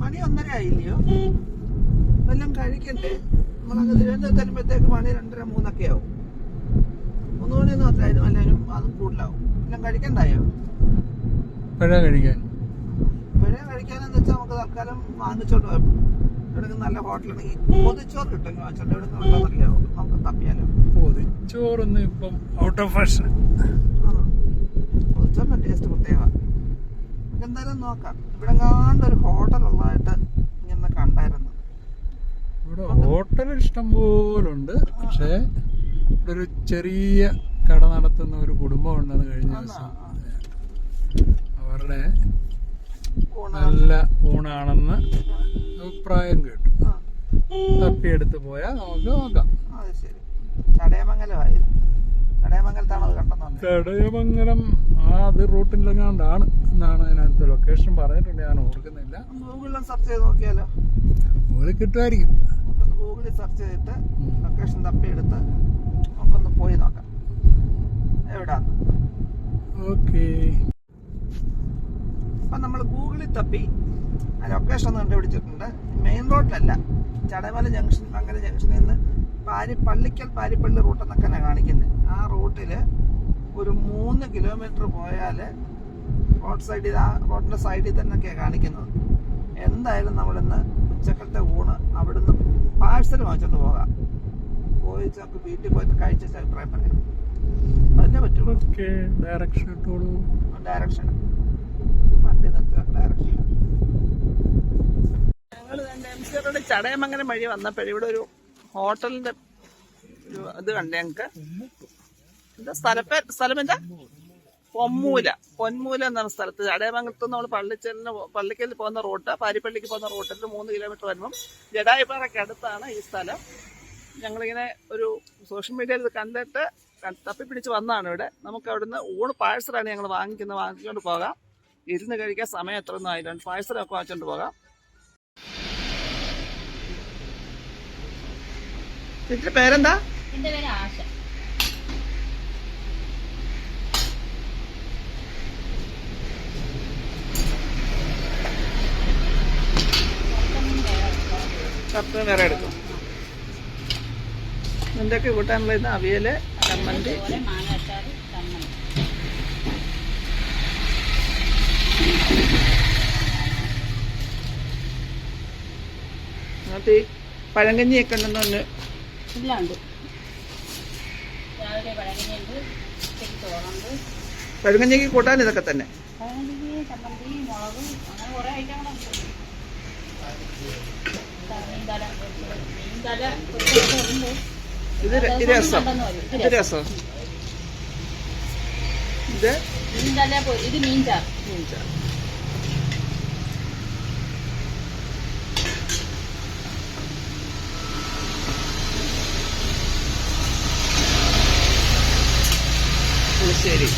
മണി ഒന്നര ആയില്ലയോ വല്ലതും കഴിക്കണ്ടേ നമ്മളങ്ങ് തിരുവനന്തപുരത്ത് വരുമ്പോഴത്തേക്ക് മണി രണ്ടര മൂന്നൊക്കെ ആവും. മൂന്ന് മണിയൊന്നും അത്രയായിരുന്നു എല്ലാവരും അതും കൂടുതലാവും. എല്ലാം കഴിക്കണ്ടായോ? പഴയ കഴിക്കാൻ. പഴയ കഴിക്കാനെന്ന് വെച്ചാൽ നമുക്ക് തൽക്കാലം വാങ്ങിച്ചോണ്ട് പോകാം എവിടെയെങ്കിലും നല്ല ഹോട്ടലുണ്ടെങ്കിൽ പൊതിച്ചോറ് കിട്ടും വാങ്ങിച്ചോണ്ട് എവിടെയെങ്കിലും ഉണ്ടോന്നറിയാവോ നമുക്ക് തപ്പിയാലോ? പൊതിച്ചോറൊന്നും ഇപ്പം ഔട്ട് ഓഫ് ഫാഷൻ നമുക്ക് എന്തായാലും നോക്കാം. ഇവിടെ ഒരു ഹോട്ടൽ ഉള്ളതായിട്ട് ഇങ്ങനെ കണ്ടായിരുന്നു. ഇവിടെ ഹോട്ടൽ ഇഷ്ടം പോലുണ്ട് പക്ഷേ ഇവിടെ ഒരു ചെറിയ കട നടത്തുന്ന ഒരു കുടുംബം ഉണ്ടെന്ന് കഴിഞ്ഞ ദിവസം. അവരുടെ നല്ല ഊണാണെന്ന് അഭിപ്രായം കേട്ടു. തപ്പിയെടുത്ത് പോയാൽ നമുക്ക് നോക്കാം. അത് ശരി. ചടയമംഗലമായി ചടയമംഗലം ആ അത് റൂട്ടിലെങ്ങാണ്ടാണ് എന്നാണ് അതിനകത്ത് ലൊക്കേഷൻ പറഞ്ഞിട്ടുണ്ട് ഞാൻ ഓർക്കുന്നില്ല. ഗൂഗിളിൽ സെർച്ച് ചെയ്ത് നോക്കിയാലോ? കിട്ടുമായിരിക്കും. ഗൂഗിളിൽ സെർച്ച് ചെയ്തിട്ട്. ലൊക്കേഷൻ തപ്പിയെടുത്ത് നമുക്കൊന്ന് പോയി നോക്കാം. എവിടാന്ന്? ഓക്കെ. അപ്പം നമ്മൾ ഗൂഗിളിൽ തപ്പി ലൊക്കേഷൻ ഒന്ന് കണ്ടുപിടിച്ചിട്ടുണ്ട്. മെയിൻ റോഡിലല്ല ചടമല ജംഗ്ഷൻ മംഗല ജംഗ്ഷനിൽ നിന്ന് പാരി പള്ളിക്കൽ പാരിപ്പള്ളി റൂട്ട് എന്നൊക്കെ കാണിക്കുന്നത് ആ റൂട്ടിൽ ഒരു മൂന്ന് കിലോമീറ്റർ പോയാൽ റോഡ് സൈഡിൽ ആ റോഡിന്റെ സൈഡിൽ തന്നെയൊക്കെയാണ് കാണിക്കുന്നത്. എന്തായാലും നമ്മളിന്ന് ഉച്ചക്കത്തെ ഊണ് അവിടുന്ന് പാഴ്സൽ വാങ്ങിച്ചോണ്ട് പോകാം. പോയി നമുക്ക് വീട്ടിൽ പോയിട്ട് കഴിച്ച അഭിപ്രായം പറയാം. അതിനെ ഓക്കെ ഡയറക്ഷൻ ഡയറക്ഷൻ വണ്ടി നിർത്തുക ഡയറക്ഷൻ ഞങ്ങൾ എം ചടയമംഗലം വഴി വന്നപ്പോഴും ഇവിടെ ഒരു ഹോട്ടലിന്റെ ഒരു ഇത് കണ്ടേ ഞങ്ങക്ക്. എന്താ സ്ഥലപ്പേ സ്ഥലം എന്താ പൊമ്മൂല. പൊന്മൂല എന്ന സ്ഥലത്ത്. ചടയമംഗലത്ത് നമ്മൾ പള്ളിച്ചലിന് പള്ളിക്കൽ പോകുന്ന റോട്ട് പാരിപ്പള്ളിക്ക് പോകുന്ന റോട്ടിൽ മൂന്ന് കിലോമീറ്റർ വരുമ്പം ജഡായിപ്പാറയ്ക്ക് അടുത്താണ് ഈ സ്ഥലം. ഞങ്ങളിങ്ങനെ ഒരു സോഷ്യൽ മീഡിയയിൽ ഇത് കണ്ടിട്ട് തപ്പി തപ്പിപ്പിടിച്ച് വന്നതാണ് ഇവിടെ. നമുക്ക് അവിടുന്ന് ഊണ് പാഴ്സലാണ് ഞങ്ങൾ വാങ്ങിക്കുന്നത് വാങ്ങിച്ചുകൊണ്ട് പോകാം. ഇരുന്ന് കഴിക്കാൻ സമയം എത്ര ഒന്നും ആയില്ല പാഴ്സലൊക്കെ വാങ്ങിച്ചുകൊണ്ട് പോകാം. ചേച്ചിയുടെ പേരെന്താ? എന്റെ പേര് ആശ. കപ്പ് വേറെ എടുക്കും. എന്തൊക്കെ കൂട്ടാനുള്ള ഇന്ന് അവിയൽ ചമ്മന്തി. എന്നിട്ട് ഈ പഴങ്കഞ്ഞിയൊക്കെ ഉണ്ടെന്ന് പറഞ്ഞു എല്ലാം ഉണ്ട് രാവിലെ പഴങ്കഞ്ഞിയുണ്ട് ഉച്ചയ്ക്ക് ചോറുണ്ട്. പഴങ്കഞ്ഞിക്ക് കൂട്ടാൻ ഇതൊക്കെ തന്നെ. പഴങ്കഞ്ഞി ചമ്മന്തി മുളക് അങ്ങനെ കുറേ ഐറ്റങ്ങളുണ്ട്. മീൻതല മീൻതല ഉണ്ട് ഇത് ഇത് രസം. ഇത് രസം. മീൻതല ഇത് മീൻചാർ മീൻചാർ പുളിശ്ശേരി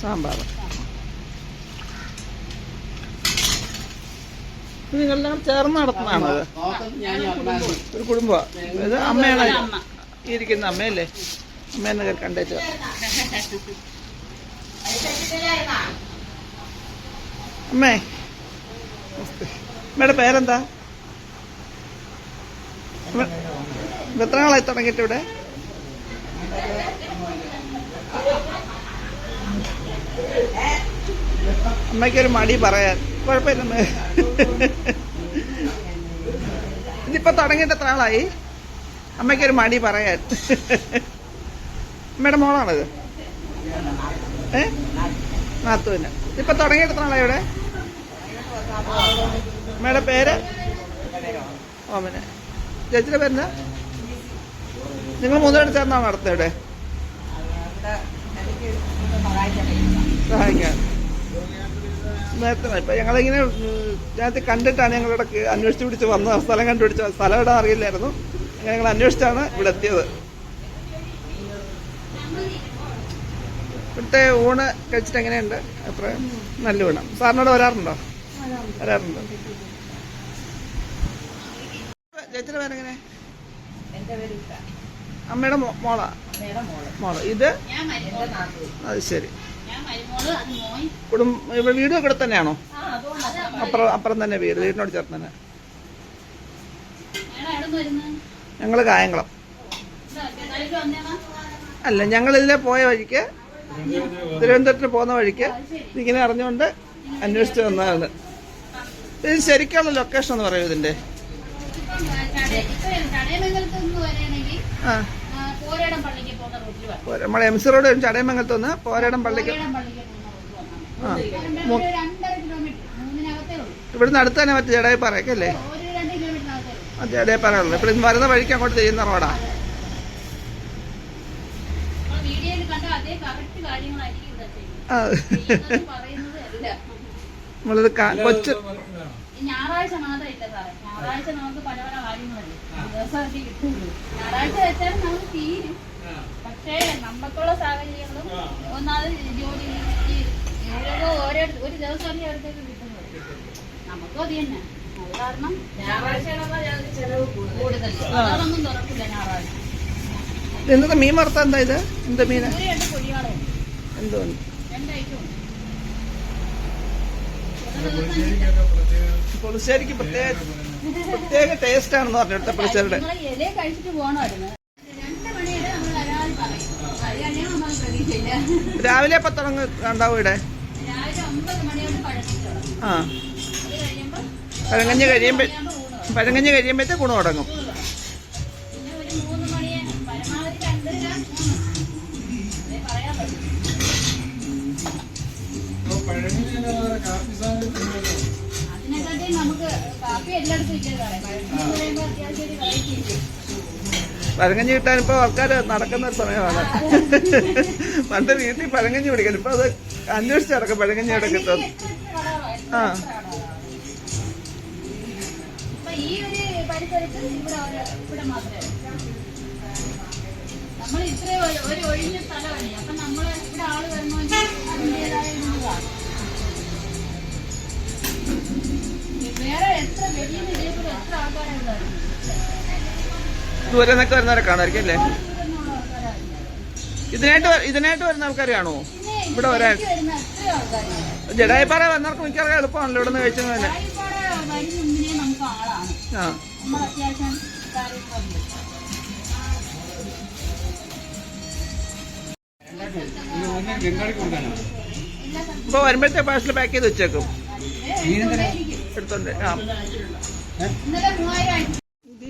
സാമ്പാർ. നിങ്ങളെല്ലാം ചേർന്ന് നടത്തുന്നതാണ്? ഇത് ഒരു കുടുംബമാണ് ഇത് അമ്മയാണ് ഇരിക്കുന്ന അമ്മയല്ലേ? അമ്മയെന്ന് കണ്ടേച്ച അമ്മേ. നമസ്തേ. അമ്മയുടെ പേരെന്താ? എത്ര നാളായി തുടങ്ങിയിട്ട് ഇവിടെ? അമ്മയ്ക്കൊരു മടി പറയാൻ. കുഴപ്പമില്ല. ഇതിപ്പോ തുടങ്ങിയിട്ട് എത്ര ആളായി അമ്മയ്ക്കൊരു മടി പറയാൻ. അമ്മയുടെ മോളാണിത്. ഏ? നാത്തുവിന് ഇപ്പൊ തുടങ്ങിയിട്ട് എത്ര നാളായി ഇവിടെ? അമ്മയുടെ പേര്? ഓമന. ചേച്ചിയുടെ പേരിന് നിങ്ങൾ മൂന്നുപേരും ചേർന്നാണ് നടത്തുന്നത് ഇവിടെ. സഹായിക്കാൻ നേരത്തെ ഇപ്പൊ ഞങ്ങളിങ്ങനെ ഇതിനകത്ത് കണ്ടിട്ടാണ് ഞങ്ങളിവിടെ അന്വേഷിച്ചു അന്വേഷിച്ച് പിടിച്ച് വന്ന സ്ഥലം കണ്ടുപിടിച്ച സ്ഥലം ഇവിടെ അറിയില്ലായിരുന്നു. അങ്ങനെ ഞങ്ങൾ അന്വേഷിച്ചാണ് ഇവിടെ എത്തിയത്. ഇവിടുത്തെ ഊണ് കഴിച്ചിട്ട് എങ്ങനെയുണ്ട്? അത്ര നല്ല ഊണം. സാറിനോട് വരാറുണ്ടോ? വരാറുണ്ടോ? ചേച്ചിയുടെ പേരെങ്ങനെ? അമ്മയുടെ മോളാ? മോൾ. ഇത്? അത് ശരി. കുടുംബ ഇവിടെ വീടും ഇവിടെ തന്നെയാണോ? അപ്പുറം അപ്പുറം തന്നെ വീട്. വീടിനോട് ചേർന്ന് തന്നെ. ഞങ്ങൾ ഞങ്ങൾ കായംകുളം അല്ല ഞങ്ങൾ ഇതിലെ പോയ വഴിക്ക് തിരുവനന്തപുരത്തിന് പോകുന്ന വഴിക്ക് ഇങ്ങനെ അറിഞ്ഞുകൊണ്ട് അന്വേഷിച്ചു വന്നതാണ്. ഇത് ശരിക്കുള്ള ലൊക്കേഷൻ എന്ന് പറയൂ ഇതിന്റെ. നമ്മളെ എം സി റോഡ് ചടയമംഗലത്ത് നിന്ന് പോരാടം പള്ളിക്ക് ഇവിടുന്ന് അടുത്ത് തന്നെ മറ്റേ ജഡായിപ്പാറയൊക്കെ അല്ലേ ഒരു രണ്ട് കിലോമീറ്ററിനകത്തേ ഉള്ളൂ ആ. ജഡായിപ്പാറ ഉള്ളത് ഇന്ന് വരുന്ന വഴിക്ക് അങ്ങോട്ട് ചെയ്യുന്ന റോഡാ നമ്മളത് കൊച്ചു ഞായറാഴ്ച മാത്രം ഇല്ല സാറേ. ഞായറാഴ്ച നമുക്ക് പല പല കാര്യങ്ങളല്ലേ. ദിവസമൊക്കെ കിട്ടുള്ളൂ. ഞായറാഴ്ച വെച്ചാലും നമുക്ക് തീരും. പക്ഷേ നമുക്കുള്ള സാഹചര്യങ്ങളും ഒന്നാമത് ജോലി ഓരോ ഓരോ ഒരു ദിവസമല്ലേ അടുത്തേക്ക് കിട്ടുന്നത്. നമുക്കും അത് തന്നെ. അത് കാരണം കൂടുതൽ അതൊന്നും തുറക്കില്ല ഞായറാഴ്ച. ഇന്നത്തെ മീൻ വറുത്ത എന്താ ഇത്? എന്താ പൊടിയാളെ എന്തോ രണ്ട് ഐറ്റം ഉണ്ട്. പുളിശ്ശേരിക്ക് പ്രത്യേക പ്രത്യേക ടേസ്റ്റ് ആണെന്ന് പറഞ്ഞു ഇവിടുത്തെ പുളിശ്ശേരിയുടെ. രാവിലെ എപ്പോ തുടങ്ങ് ഉണ്ടാവും ഇവിടെ? ആ. പഴങ്കഞ്ഞ് കഴിയുമ്പോ. പഴങ്കഞ്ഞ് കഴിയുമ്പോഴത്തെ ഗുണം തുടങ്ങും. പഴങ്കഞ്ഞി കിട്ടാൻ ഇപ്പൊ ആൾക്കാർ നടക്കുന്ന ഒരു സമയമാണ്. പണ്ട് വീട്ടിൽ പഴങ്കഞ്ഞി കുടിക്കാൻ. ഇപ്പൊ അത് അന്വേഷിച്ച് നടക്കും പഴങ്കഞ്ഞി അവിടെ കിട്ടും. ആ. ഈ ഒരു നമ്മൾ ഒഴിഞ്ഞ സ്ഥലമല്ലേ? അപ്പൊ നമ്മൾ ഇവിടെ ആൾ വരണമെങ്കിൽ അതിന്റെതായ വേറെ എത്ര വെളിയിൽ ഇതേപോലെ എത്ര ആൾക്കാരാണ് ഇവിടെ വരുന്നത്? ദൂരെ നിന്നൊക്കെ വരുന്നവരെ കാണാമായിരിക്കും അല്ലേ? ഇതിനായിട്ട് ഇതിനായിട്ട് വരുന്ന ആൾക്കാർ കാണുമോ? ഇവിടെ വരാൻ ജഡായിപ്പാറ വന്നവർക്ക് മിക്കവാറും എളുപ്പമാണല്ലോ ഇവിടെ നിന്ന് കഴിച്ചത് തന്നെ. ഇപ്പൊ ആ. വരുമ്പോഴത്തെ പാഴ്സൽ പാക്ക് ചെയ്ത് വെച്ചേക്കും. എടുത്തോണ്ട്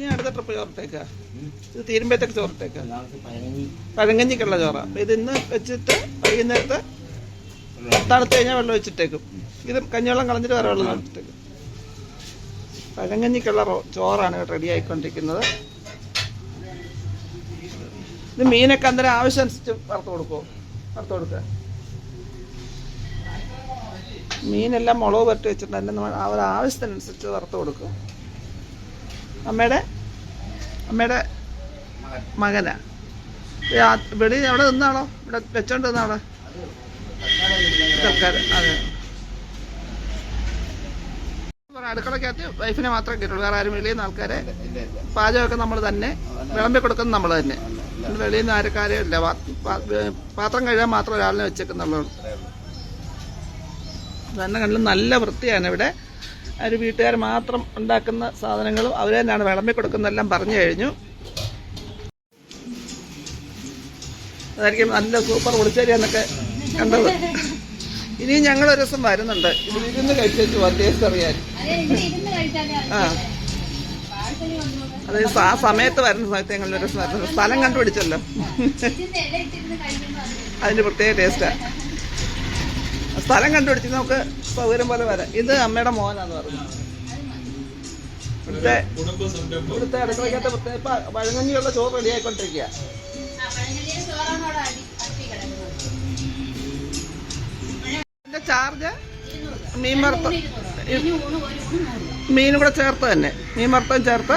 ഞാൻ അടുത്ത ട്രിപ്പ് ചോറിട്ടേക്കാ. ഇത് തീരുമ്പോഴത്തേക്ക് ചോറിട്ടേക്കാ. പഴങ്കഞ്ഞിക്കുള്ള ചോറ. ഇത് ഇന്ന് വെച്ചിട്ട് വൈകുന്നേരത്തെ തണുത്ത് കഴിഞ്ഞാൽ വെള്ളം വെച്ചിട്ടേക്കും ഇത് കഞ്ഞിവെള്ളം കളഞ്ഞിട്ട് വേറെ വെള്ളം വെച്ചിട്ടേക്കും പഴങ്കഞ്ഞിക്കുള്ള ചോറാണ് റെഡി ആയിക്കൊണ്ടിരിക്കുന്നത്. ഇത് മീനൊക്കെ അന്നേരം ആവശ്യമനുസരിച്ച് വറുത്ത് കൊടുക്കുമോ വറുത്ത് കൊടുക്കുക മീനെല്ലാം മുളക് പുരട്ടി വെച്ചിട്ട് അതിന്റെ ഒരു ആവശ്യത്തിനനുസരിച്ച് വറുത്ത് കൊടുക്കും. അമ്മയുടെ? അമ്മയുടെ മകനാ? വെളി അവിടെ നിന്നാണോ? ഇവിടെ വെച്ചോണ്ട് നിന്നാണോ? തൽക്കാലം. അതെ. അടുക്കളക്കകത്ത് വൈഫിനെ മാത്രമേ കിട്ടുള്ളൂ വേറെ ആരും വെളിയിൽ നിന്ന് ആൾക്കാരെ പാചകമൊക്കെ നമ്മൾ തന്നെ വിളമ്പി കൊടുക്കുന്നത് നമ്മൾ തന്നെ. വെളിയിൽ നിന്ന് ആരക്കാരെയും ഇല്ല പാത്രം കഴുകാൻ മാത്രം ഒരാളിനെ വെച്ചേക്കുന്നുള്ളൂ. തന്നെ കണ്ടു നല്ല വൃത്തിയാണ് ഇവിടെ. ഒരു വീട്ടുകാർ മാത്രം ഉണ്ടാക്കുന്ന സാധനങ്ങളും അവർ തന്നെയാണ് വിളമ്പി കൊടുക്കുന്നതെല്ലാം പറഞ്ഞു കഴിഞ്ഞു. അതായിരിക്കും നല്ല സൂപ്പർ പൊളിച്ചേരി എന്നൊക്കെ കണ്ടത്. ഇനിയും ഞങ്ങൾ ഒരു ദിവസം വരുന്നുണ്ട്. ഇതിൽ ഇരുന്ന് കഴിച്ചു ടേസ്റ്റ് അറിയാൻ. ഇവിടെ ആ. അത് ആ സമയത്ത് വരുന്ന സമയത്ത് ഞങ്ങൾ ഒരു ദിവസം വരുന്നത് സ്ഥലം കണ്ടുപിടിച്ചല്ലോ. അതിന്റെ പ്രത്യേക ടേസ്റ്റാണ് സ്ഥലം കണ്ടുപിടിച്ച് നമുക്ക് സൗകര്യം പോലെ വരാം. ഇത് അമ്മയുടെ മോനാന്ന് പറഞ്ഞു ഇവിടുത്തെ ഇവിടുത്തെ അടുക്കളയ്ക്കകത്ത് വഴങ്ങഞ്ഞിയുള്ള ചോറ് റെഡി ആയിക്കൊണ്ടിരിക്കുക ചാർജ് മീൻ വറുത്ത മീനും കൂടെ ചേർത്ത് തന്നെ. മീൻ വറുത്തം ചേർത്ത്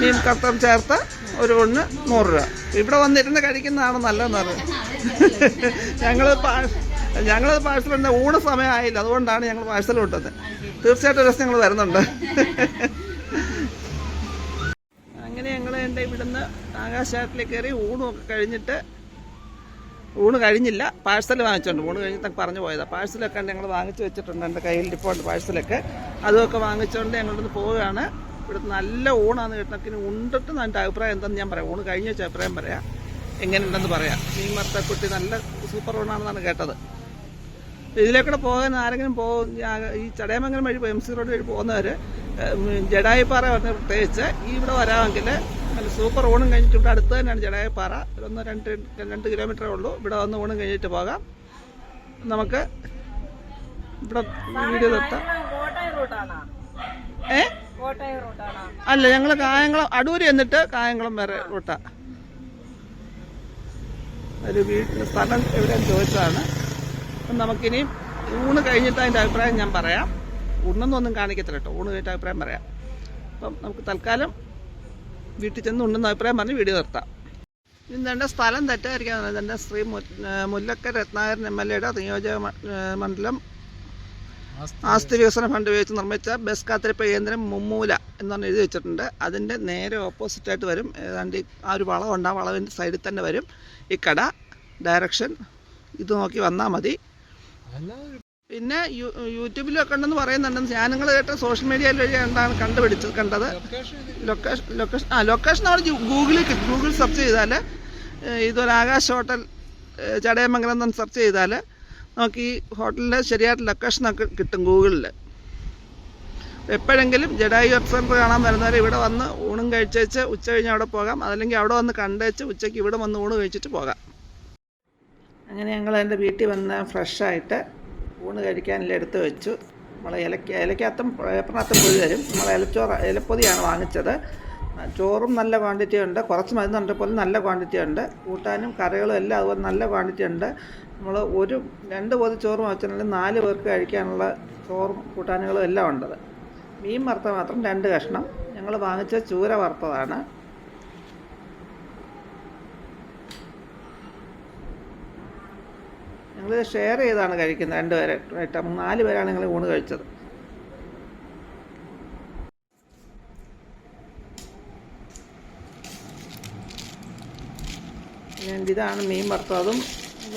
മീൻ കറുത്തം ചേർത്ത് ഒരു ഊണിന് നൂറ് രൂപ. ഇവിടെ വന്നിരുന്ന് കഴിക്കുന്നതാണ് നല്ലതെന്ന് പറഞ്ഞു ഞങ്ങൾ ഞങ്ങൾ പാഴ്സൽ ഉണ്ട് ഊണ് സമയമായില്ല. അതുകൊണ്ടാണ് ഞങ്ങൾ പാഴ്സൽ വിട്ടത്. തീർച്ചയായിട്ടും ഒരു ദിവസം ഞങ്ങൾ വരുന്നുണ്ട്. അങ്ങനെ ഞങ്ങൾ എന്റെ ഇവിടെ ഇവിടുന്ന് ആകാശാട്ടിൽ കയറി ഊണുമൊക്കെ കഴിഞ്ഞിട്ട് ഊണ് കഴിഞ്ഞില്ല. പാഴ്സൽ വാങ്ങിച്ചിട്ടുണ്ട് ഊണ് കഴിഞ്ഞിട്ട് പറഞ്ഞു പോയതാണ് പാഴ്സലൊക്കെ ഞങ്ങൾ വാങ്ങിച്ചു വെച്ചിട്ടുണ്ട് എന്റെ കയ്യിൽ ഇരിപ്പുണ്ട് പാഴ്സലൊക്കെ. അതുമൊക്കെ വാങ്ങിച്ചുകൊണ്ട് ഞങ്ങളിടുന്ന് പോവുകയാണ്. ഇവിടുത്തെ നല്ല ഊണാന്ന് കേട്ടക്കിന് ഉണ്ടിട്ട് എന്റെ അഭിപ്രായം എന്താണെന്ന് ഞാൻ പറയാം. ഊണ് കഴിഞ്ഞ വെച്ച അഭിപ്രായം പറയാം. എങ്ങനെയുണ്ടെന്ന് പറയാം. മീൻ മർത്തക്കുട്ടി നല്ല സൂപ്പർ ഊണാണെന്നാണ് കേട്ടത്. ഇതിലേക്കൂടെ പോകാൻ ആരെങ്കിലും പോകും ഈ ചടയമംഗലം വഴി എം സി റോഡ് വഴി പോകുന്നവർ ജഡായിപ്പാറ പറഞ്ഞ പ്രത്യേകിച്ച് ഈ ഇവിടെ വരാമെങ്കിൽ നല്ല സൂപ്പർ ഊണും കഴിഞ്ഞിട്ട് ഇവിടെ അടുത്ത് തന്നെയാണ് ജഡായിപ്പാറ ഒന്ന് രണ്ട് രണ്ട് കിലോമീറ്ററേ ഉള്ളൂ. ഇവിടെ വന്ന് ഊണും കഴിഞ്ഞിട്ട് പോകാം. നമുക്ക് ഇവിടെ വീഡിയോ നിർത്താം ഏ? അല്ല ഞങ്ങൾ കായംകുളം അടൂര് എന്നിട്ട് കായംകുളം വരെ റൂട്ടാ. ഒരു വീട്ടിൽ സ്ഥലം എവിടെയെന്ന് ചോദിച്ചതാണ്. നമുക്കിനി ഊണ് കഴിഞ്ഞിട്ട് അതിന്റെ അഭിപ്രായം ഞാൻ പറയാം. ഉണ്ണെന്നൊന്നും കാണിക്കത്തില്ല കേട്ടോ. ഊണ് കഴിഞ്ഞിട്ട് അഭിപ്രായം പറയാം. അപ്പം നമുക്ക് തൽക്കാലം വീട്ടിൽ ചെന്ന് ഉണ്ടെന്ന അഭിപ്രായം പറഞ്ഞ് വീഡിയോ നിർത്താം. ഇന്ന് എന്റെ സ്ഥലം തെറ്റായിരിക്കാന്ന് എന്റെ ശ്രീ മു- ഏഹ് മുല്ലക്കര രത്നാകരൻ എം എൽ എയുടെ നിയോജക മണ്ഡലം ആസ്തി വികസന ഫണ്ട് ഉപയോഗിച്ച് നിർമ്മിച്ച ബസ് കാത്തിരിപ്പ് കേന്ദ്രം മുമ്മൂല എന്ന് പറഞ്ഞ് എഴുതി വെച്ചിട്ടുണ്ട്. അതിന്റെ നേരെ ഓപ്പോസിറ്റായിട്ട് വരും. ഏതാണ്ട് ആ ഒരു വളവുണ്ട്. ആ വളവിന്റെ സൈഡിൽ തന്നെ വരും. ഈ കട ഡയറക്ഷൻ ഇത് നോക്കി വന്നാൽ മതി. പിന്നെ യു യൂട്യൂബിലൊക്കെ ഉണ്ടെന്ന് പറയുന്നുണ്ടെന്ന് ഞാൻ നിങ്ങൾ കേട്ട സോഷ്യൽ മീഡിയയിൽ വഴി എന്താണ് കണ്ടുപിടിച്ചത് കണ്ടത്? ലൊക്കേഷൻ ലൊക്കേഷൻ ആ ലൊക്കേഷൻ അവിടെ ഗൂഗിളിൽ ഗൂഗിൾ സെർച്ച് ചെയ്താൽ ഇതൊരു ആകാശ് ഹോട്ടൽ ചടയമംഗലം എന്ന് സെർച്ച് ചെയ്താൽ നമുക്ക് ഈ ഹോട്ടലിന്റെ ശരിയായിട്ട് ലൊക്കേഷനൊക്കെ കിട്ടും ഗൂഗിളിൽ എപ്പോഴെങ്കിലും ജഡായു വെബ് സെന്റർ കാണാൻ വരുന്നവർ ഇവിടെ വന്ന് ഊണും കഴിച്ചേച്ച് ഉച്ച കഴിഞ്ഞ് അവിടെ പോകാം. അതല്ലെങ്കിൽ അവിടെ വന്ന് കണ്ടേച്ച് ഉച്ചയ്ക്ക് ഇവിടെ വന്ന് ഊണ് കഴിച്ചിട്ട് പോകാം. അങ്ങനെ ഞങ്ങൾ എന്റെ വീട്ടിൽ വന്ന് ഫ്രഷായിട്ട് ഊണ് കഴിക്കാനെല്ലാം എടുത്ത് വെച്ചു. നമ്മൾ ഇലക്ക ഇലക്കകത്തും പേപ്പറിനകത്തും പൊതി തരും. നമ്മൾ ഇലച്ചോറ് ഇലപ്പൊതിയാണ് വാങ്ങിച്ചത്. ചോറും നല്ല ക്വാണ്ടിറ്റി ഉണ്ട്. കുറച്ച് മരുന്നുണ്ട് പോലും നല്ല ക്വാണ്ടിറ്റി ഉണ്ട്. കൂട്ടാനും കറികളും എല്ലാം അതുപോലെ നല്ല ക്വാണ്ടിറ്റി ഉണ്ട്. നമ്മൾ ഒരു രണ്ട് പൊതി ചോറും വെച്ചിട്ടുണ്ടെങ്കിൽ നാല് പേർക്ക് കഴിക്കാനുള്ള ചോറും കൂട്ടാനുകളും എല്ലാം ഉണ്ടത്. മീൻ വറുത്ത മാത്രം രണ്ട് കഷ്ണം. ഞങ്ങൾ വാങ്ങിച്ച ചൂര വറുത്തതാണ്. ഞങ്ങൾ ഷെയർ ചെയ്താണ് കഴിക്കുന്നത് രണ്ടുപേരെ. ആയിട്ട് നാല് പേരാണ് നിങ്ങൾ ഊണ് കഴിച്ചത്. ഇതാണ് മീൻ വറുത്തതും.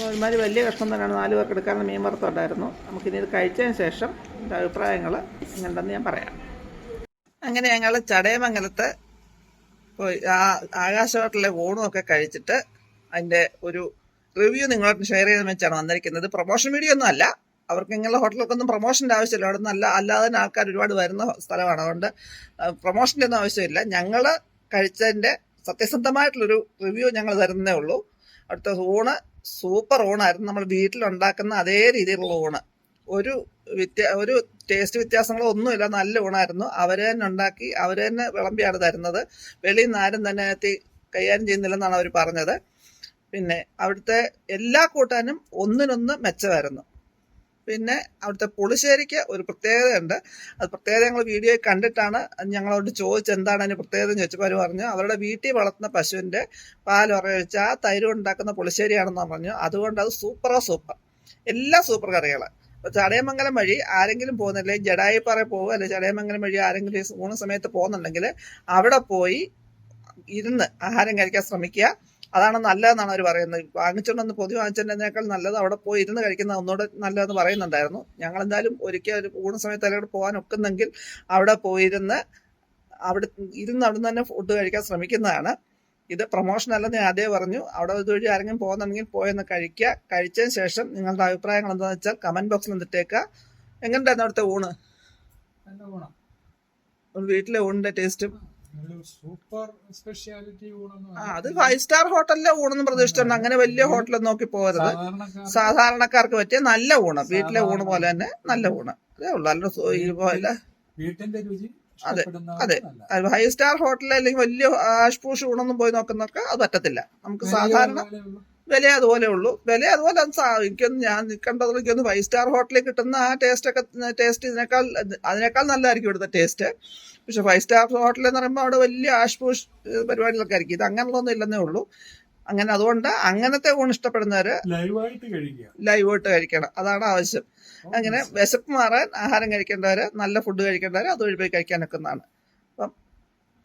ഒരുമാതിരി വലിയ കഷ്ണം തന്നെയാണ്. നാല് പേർക്ക് എടുക്കാനുള്ള മീൻ വറുത്തുണ്ടായിരുന്നു നമുക്കിനി ഇത് കഴിച്ചതിന് ശേഷം എന്റെ അഭിപ്രായങ്ങൾ എങ്ങനെയുണ്ടെന്ന് ഞാൻ പറയാം. അങ്ങനെ ഞങ്ങൾ ചടയമംഗലത്ത് പോയി. ആ ആകാശ ഹോട്ടലിലെ ഊണും ഒക്കെ കഴിച്ചിട്ട് അതിന്റെ ഒരു റിവ്യൂ നിങ്ങളോട് ഷെയർ ചെയ്ത് വെച്ചാണ് വന്നിരിക്കുന്നത്. പ്രൊമോഷൻ വീഡിയോ ഒന്നും അല്ല. അവർക്ക് ഇങ്ങനെയുള്ള ഹോട്ടലൊക്കെ ഒന്നും പ്രൊമോഷന്റെ ആവശ്യമില്ല. അവിടെ നല്ല അല്ലാതെ തന്നെ ആൾക്കാർ ഒരുപാട് വരുന്ന സ്ഥലമാണ്. അതുകൊണ്ട് പ്രൊമോഷന്റെ ഒന്നും ആവശ്യമില്ല. ഞങ്ങൾ കഴിച്ചതിന്റെ സത്യസന്ധമായിട്ടുള്ളൊരു റിവ്യൂ ഞങ്ങൾ തരുന്നേ ഉള്ളൂ. അവിടുത്തെ ഊണ് സൂപ്പർ ഊണായിരുന്നു. നമ്മൾ വീട്ടിലുണ്ടാക്കുന്ന അതേ രീതിയിലുള്ള ഊണ്. ഒരു വ്യത്യാ ഒരു ടേസ്റ്റ് വ്യത്യാസങ്ങളോ ഒന്നുമില്ല നല്ല ഊണായിരുന്നു. അവർ തന്നെ ഉണ്ടാക്കി അവർ തന്നെ വിളമ്പിയാണ് തരുന്നത്. വെളിയിൽ നിന്ന് ആരും തന്നെ കൈകാര്യം ചെയ്യുന്നില്ലെന്നാണ് അവർ പറഞ്ഞത്. പിന്നെ അവിടുത്തെ എല്ലാ കൂട്ടാനും ഒന്നിനൊന്ന് മെച്ചമായിരുന്നു. പിന്നെ അവിടുത്തെ പുളിശ്ശേരിക്ക് ഒരു പ്രത്യേകതയുണ്ട്. അത് പ്രത്യേകത ഞങ്ങൾ വീഡിയോ കണ്ടിട്ടാണ്. ഞങ്ങളോട് ചോദിച്ചത് എന്താണ് അതിന് പ്രത്യേകത എന്ന് ചോദിച്ചപ്പോൾ അവർ പറഞ്ഞു അവരുടെ വീട്ടിൽ വളർത്തുന്ന പശുവിന്റെ പാൽ ഉറയൊഴിച്ച് ആ തൈര് ഉണ്ടാക്കുന്ന പുളിശ്ശേരിയാണെന്ന് പറഞ്ഞു. അതുകൊണ്ട് അത് സൂപ്പറാ സൂപ്പർ എല്ലാ സൂപ്പർ കറികൾ അപ്പോൾ ചടയമംഗലം വഴി ആരെങ്കിലും പോകുന്നില്ലേ ജഡായിപ്പാറ പോകുക അല്ലെങ്കിൽ ചടയമംഗലം വഴി ആരെങ്കിലും ഊണ സമയത്ത് പോകുന്നുണ്ടെങ്കിൽ അവിടെ പോയി ഇരുന്ന് ആഹാരം കഴിക്കാൻ ശ്രമിക്കുക. അതാണ് നല്ലതെന്നാണ് അവർ പറയുന്നത്. വാങ്ങിച്ചുകൊണ്ടൊന്ന് പൊതി വാങ്ങിച്ചതിനേക്കാൾ നല്ലത് അവിടെ പോയി ഇരുന്ന് കഴിക്കുന്ന ഒന്നുകൂടെ നല്ലതെന്ന് പറയുന്നുണ്ടായിരുന്നു. ഞങ്ങൾ എന്തായാലും ഒരിക്കൽ ഒരു ഊണ സമയത്ത് അല്ലെങ്കിൽ പോകാൻ ഒക്കുന്നെങ്കിൽ അവിടെ പോയിരുന്ന് അവിടെ ഇരുന്ന് അവിടെ തന്നെ ഫുഡ് കഴിക്കാൻ ശ്രമിക്കുന്നതാണ്. ഇത് പ്രൊമോഷൻ അല്ലെന്ന് ഞാൻ ആദ്യം പറഞ്ഞു. അവിടെ ഇതുവഴി ആരെങ്കിലും പോകുന്നുണ്ടെങ്കിൽ പോയെന്ന് കഴിക്കുക. കഴിച്ചതിന് ശേഷം നിങ്ങളുടെ അഭിപ്രായങ്ങൾ എന്താണെന്ന് വെച്ചാൽ കമന്റ് ബോക്സിൽ നിന്നിട്ടേക്കുക എങ്ങനെയുണ്ടായിരുന്നു അവിടുത്തെ ഊണ്? വീട്ടിലെ ഊണിന്റെ ടേസ്റ്റും സൂപ്പർ സ്പെഷ്യാലിറ്റി അത് ഫൈവ് സ്റ്റാർ ഹോട്ടലിലെ ഊണെന്ന് പ്രതീക്ഷിച്ചിട്ടുണ്ട് അങ്ങനെ വലിയ ഹോട്ടലൊന്നും നോക്കി പോകരുത് സാധാരണക്കാർക്ക് പറ്റിയ നല്ല ഊണ് വീട്ടിലെ ഊണ് പോലെ തന്നെ നല്ല ഊണ് അതേ ഉള്ളു പോലെ വീട്ടിന്റെ രുചി അതെ, അതെ. നല്ല. ഫൈവ് സ്റ്റാർ ഹോട്ടലിൽ അല്ലെങ്കിൽ വലിയ ആഷ്പൂഷ് ഊണൊന്നും പോയി നോക്കുന്നൊക്കെ അത് പറ്റത്തില്ല നമുക്ക് സാധാരണ. വില അതുപോലെ ഉള്ളൂ. വില അതുപോലെ അത് എനിക്കൊന്ന് ഞാൻ നിൽക്കേണ്ടത് എനിക്കൊന്ന് ഫൈവ് സ്റ്റാർ ഹോട്ടലിൽ കിട്ടുന്ന ആ ടേസ്റ്റ് ഒക്കെ ടേസ്റ്റ് ഇതിനേക്കാൾ അതിനേക്കാൾ നല്ലതായിരിക്കും ഇവിടുത്തെ ടേസ്റ്റ് പക്ഷെ ഫൈവ് സ്റ്റാർ ഹോട്ടൽ എന്ന് പറയുമ്പോൾ അവിടെ വലിയ ആഷ്പൂഷ് പരിപാടികളൊക്കെ ആയിരിക്കും. ഇത് അങ്ങനെയുള്ളതൊന്നും ഇല്ലെന്നേ ഉള്ളൂ. അങ്ങനെ അതുകൊണ്ട് അങ്ങനത്തെ ഊണ് ഇഷ്ടപ്പെടുന്നവര് ലൈവായിട്ട് കഴിക്കണം. അതാണ് ആവശ്യം. അങ്ങനെ വിശപ്പ് മാറാൻ ആഹാരം കഴിക്കേണ്ടവര് നല്ല ഫുഡ് കഴിക്കേണ്ടവര് അതുവഴി പോയി കഴിക്കാൻ നിൽക്കുന്നതാണ്. അപ്പം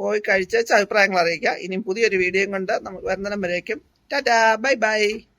പോയി കഴിച്ചേച്ച് അഭിപ്രായങ്ങൾ അറിയിക്കുക. ഇനിയും പുതിയൊരു വീഡിയോയും കൊണ്ട് നമുക്ക് വരുന്നതിനും വരേക്കും. Tada! Bye-bye!